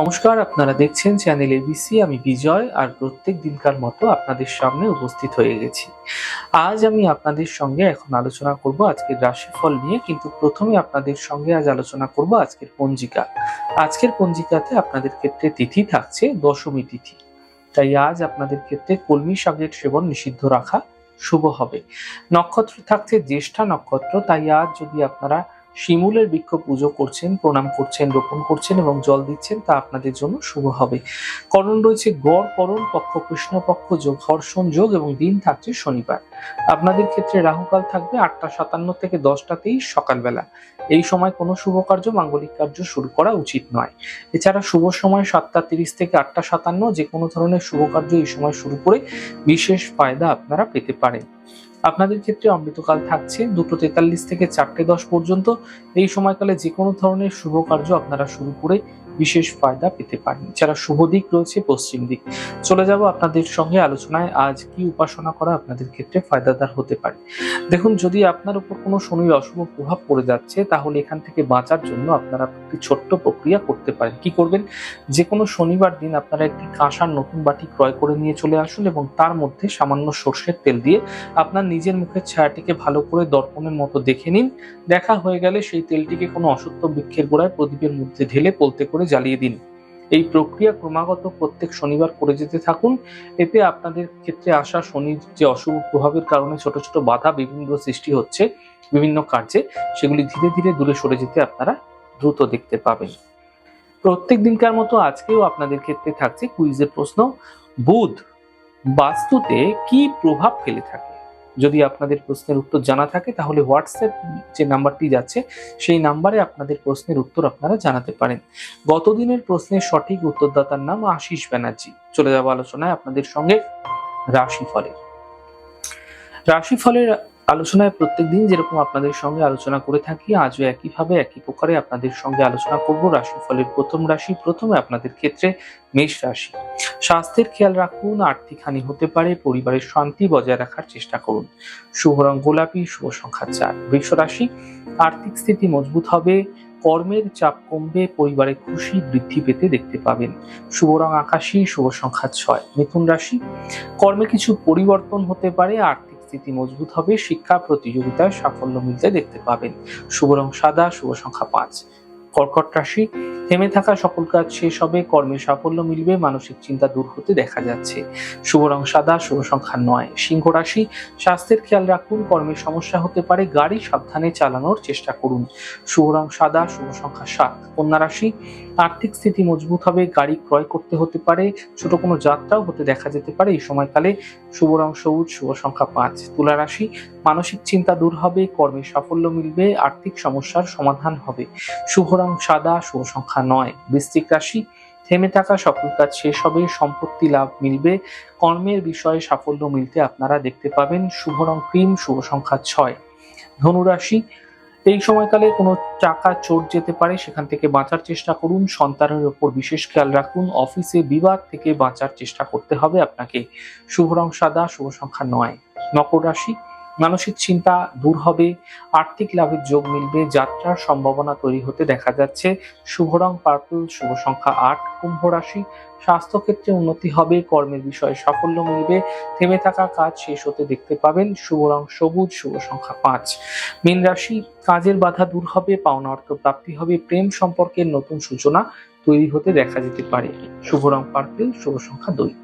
নমস্কার, আপনারা দেখছেন চ্যানেল এবিসি আমি বিজয় আর প্রত্যেক দিনকার মতো আপনাদের সামনে উপস্থিত হয়ে গেছি। আজ আমি আপনাদের সঙ্গে এখন আলোচনা করব আজকের রাশিফল নিয়ে, কিন্তু প্রথমে আপনাদের সঙ্গে আজ আলোচনা করব আজকের পঞ্জিকা। আজকের পঞ্জিকাতে আপনাদের ক্ষেত্রে তিথি থাকছে দশমী তিথি। তাই আজ আপনাদের ক্ষেত্রে কলমি শাকের সেবন নিষিদ্ধ রাখা শুভ হবে। নক্ষত্র থাকছে জ্যেষ্ঠা নক্ষত্র, তাই আজ যদি আপনারা শিমুলের বৃক্ষ পুজো করছেন, প্রণাম করছেন, রোপণ করছেন এবং জল দিচ্ছেন তা আপনাদের জন্য শুভ হবে। করণ রয়েছে গড় করণ পক্ষ কৃষ্ণপক্ষ যোগ, হর্ষণ, যোগ এবং দিন থাকছে শনিবার। আপনাদের ক্ষেত্রে রাহুকাল থাকবে আটটা সাতান্ন থেকে দশটা তেইশ সকালবেলা। এই সময় কোনো শুভ কার্য, মাঙ্গলিক কার্য শুরু করা উচিত নয়। এছাড়া শুভ সময় সাতটা তিরিশ থেকে আটটা সাতান্ন যে কোনো ধরনের শুভ কার্য এই সময় শুরু করে বিশেষ ফায়দা আপনারা পেতে পারেন। আপনাদের ক্ষেত্রে অমৃতকাল থাকছে দুটো তেতাল্লিশ থেকে চারটে দশ পর্যন্ত। এই সময়কালে যে কোনো ধরনের শুভ কার্য আপনারা শুরু করে বিশেষ ফায়দা পেতে পারেন। যারা শুভ দিক রয়েছে, পশ্চিম দিক। চলে যাব আপনাদের সঙ্গে আলোচনায়। আজ কি উপাসনা করা আপনাদের ক্ষেত্রে ফায়দাদার হতে পারে? দেখুন, যদি আপনার উপর কোনো শনির অশুভ প্রভাব পড়ে যাচ্ছে, তাহলে এখান থেকে বাঁচার জন্য আপনারা একটি ছোট্ট প্রক্রিয়া করতে পারেন। কি করবেন? যে কোনো শনিবার দিন আপনারা একটি কাঁসার নতুন বাটি ক্রয় করে নিয়ে চলে আসুন এবং তার মধ্যে সামান্য সর্ষের তেল দিয়ে আপনার নিজের মুখের ছায়াটিকে ভালো করে দর্পণের মতো দেখে নিন। দেখা হয়ে গেলে সেই তেলটিকে কোনো অসত্য বৃক্ষের গোড়ায় প্রদীপের মধ্যে ঢেলে পলতে করে জ্বালিয়ে দিন। এই প্রক্রিয়া ক্রমাগত প্রত্যেক শনিবার করে যেতে থাকুন। এতে আপনাদের ক্ষেত্রে আসা শনির যে অশুভ প্রভাবের কারণে ছোট ছোট বাধা বিভিন্ন সৃষ্টি হচ্ছে, বিভিন্ন কার্যে। সেগুলি ধীরে ধীরে দূরে সরে যেতে আপনারা দ্রুত দেখতে পাবেন। প্রত্যেক দিনকার মতো আজকেও আপনাদের ক্ষেত্রে থাকছে কুইজের প্রশ্ন। বুধ, বাস্তুতে কি প্রভাব ফেলে থাকে? যদি আপনাদের প্রশ্নের উত্তর জানা থাকে, তাহলে হোয়াটসঅ্যাপ যে নাম্বারটি যাচ্ছে, সেই নাম্বারে আপনাদের প্রশ্নের উত্তর আপনারা জানাতে পারেন। গতদিনের প্রশ্নের সঠিক উত্তরদাতার নাম আশিস ব্যানার্জি। চলে যাব আলোচনায় আপনাদের সঙ্গে রাশিফলের। রাশিফলের আলোচনায় প্রত্যেকদিন যেরকম আপনাদের সঙ্গে আলোচনা করে থাকি, আজও একইভাবে, একই প্রকারে আপনাদের সঙ্গে আলোচনা করব। রাশিফলের প্রথম রাশি, প্রথমে আপনাদের ক্ষেত্রে মেষ রাশি। স্বাস্থ্যের খেয়াল রাখুন আর্থিক হানি হতে পারে, পরিবারের শান্তি বজায় রাখার চেষ্টা করুন। শুভ রং গোলাপি, শুভ সংখ্যা চার। বৃষ রাশি, আর্থিক স্থিতি মজবুত হবে, কর্মের চাপ কমবে, পরিবারে খুশি বৃদ্ধি পেতে দেখতে পাবেন। শুভ রং আকাশী, শুভ সংখ্যা ছয়। মিথুন রাশি, কর্মে কিছু পরিবর্তন হতে পারে, আর্থিক স্থিতি মজবুত হবে, শিক্ষা প্রতিযোগিতায় সাফল্য মিলতে দেখতে পাবেন। শুভ রং সাদা, শুভ সংখ্যা পাঁচ। কর্কট রাশি, থেমে থাকা সকল কাজ শেষ হবে কর্মে সাফল্য মিলবে, মানসিক চিন্তা দূর হতে দেখা যাচ্ছে। শুভ রং সাদা, শুভ সংখ্যা নয়। সিংহ রাশি, স্বাস্থ্যের খেয়াল রাখুন, কর্মের সমস্যা হতে পারে, গাড়ি সাবধানে চালানোর চেষ্টা করুন। শুভ রং সাদা, শুভ সংখ্যা সাত। কন্যা রাশি আর্থিক স্থিতি মজবুত হবে গাড়ি ক্রয় করতে হতে পারে, ছোট কোনো যাত্রাও হতে দেখা যেতে পারে। এই সময়কালে শুভ রং সবুজ, শুভ সংখ্যা পাঁচ। তুলা রাশি, মানসিক চিন্তা দূর হবে, কর্মে সাফল্য মিলবে, আর্থিক সমস্যার সমাধান হবে। শুভ রং সাদা, শুভ সংখ্যা নয়। বৃশ্চিক রাশি, থেমে থাকা সকল কাজ শেষ হবে, সম্পত্তি লাভ মিলবে। কর্মের বিষয়ে সাফল্য মিলতে আপনারা দেখতে পাবেন শুভ রং ক্রিম, শুভ সংখ্যা ছয়। ধনুরাশি এই সময়কালে কোনো চাকা চোট যেতে পারে, সেখান থেকে বাঁচার চেষ্টা করুন। সন্তানের ওপর বিশেষ খেয়াল রাখুন। অফিসে বিবাদ থেকে বাঁচার চেষ্টা করতে হবে আপনাকে। শুভ রং সাদা, শুভ সংখ্যা নয়। মকর রাশি মানসিক চিন্তা দূর হবে, আর্থিক লাভের যোগ মিলবে, যাত্রার সম্ভাবনা তৈরি হতে দেখা যাচ্ছে। শুভ রং পার্পল শুভ সংখ্যা আট, কুম্ভ রাশি স্বাস্থ্যক্ষেত্রে উন্নতি হবে, কর্মের বিষয়ে সাফল্য মিলবে। থেমে থাকা কাজ শেষ হতে দেখতে পাবেন। শুভ রং সবুজ, শুভ সংখ্যা পাঁচ। মীন রাশি কাজের বাধা দূর হবে, পাওনা অর্থ প্রাপ্তি হবে, প্রেম সম্পর্কের নতুন সূচনা তৈরি হতে দেখা যেতে পারে। শুভ রং পার্পেল শুভ সংখ্যা দুই।